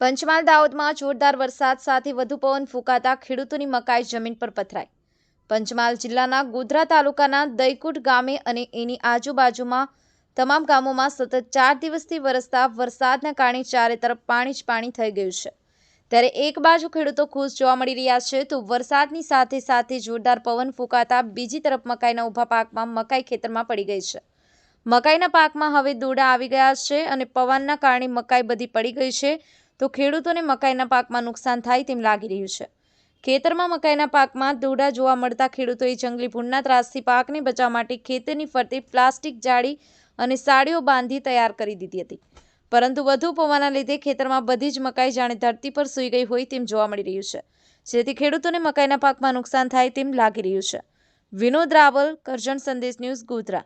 પંચમહાલ દાહોદમાં જોરદાર વરસાદ સાથે વધુ પવન ફૂંકાતા ખેડૂતોની મકાઈ જમીન પર પથરાઈ. પંચમહાલ જિલ્લાના ગોધરા તાલુકાના દઈકુટ ગામે અને એની આજુબાજુમાં તમામ ગામોમાં સતત ચાર દિવસથી વરસતા વરસાદના કારણે ચારે તરફ પાણી જ પાણી થઈ ગયું છે. ત્યારે એક બાજુ ખેડૂતો ખુશ જોવા મળી રહ્યા છે તો વરસાદની સાથે સાથે જોરદાર પવન ફૂંકાતા બીજી તરફ મકાઈના ઊભા પાકમાં મકાઈ ખેતરમાં પડી ગઈ છે. મકાઈના પાકમાં હવે દોડા આવી ગયા છે અને પવનના કારણે મકાઈ બધી પડી ગઈ છે. તો ખેડૂતોને મકાઈના પાકમાં નુકસાન થાય તેમ લાગી રહ્યું છે. ખેતરમાં મકાઈના પાકમાં દોડા જોવા મળતા ખેડૂતોએ જંગલી ભૂંડના ત્રાસથી પાકને બચાવવા માટે ખેતરની ફરતે પ્લાસ્ટિક જાળી અને સાડીઓ બાંધી તૈયાર કરી દીધી હતી. પરંતુ વધુ પવનના લીધે ખેતરમાં બધી જ મકાઈ જાણે ધરતી પર સૂઈ ગઈ હોય તેમ જોવા મળી રહ્યું છે. જેથી ખેડૂતોને મકાઈના પાકમાં નુકસાન થાય તેમ લાગી રહ્યું છે. વિનોદ રાવલ, કરજણ સંદેશ ન્યૂઝ, ગોધરા.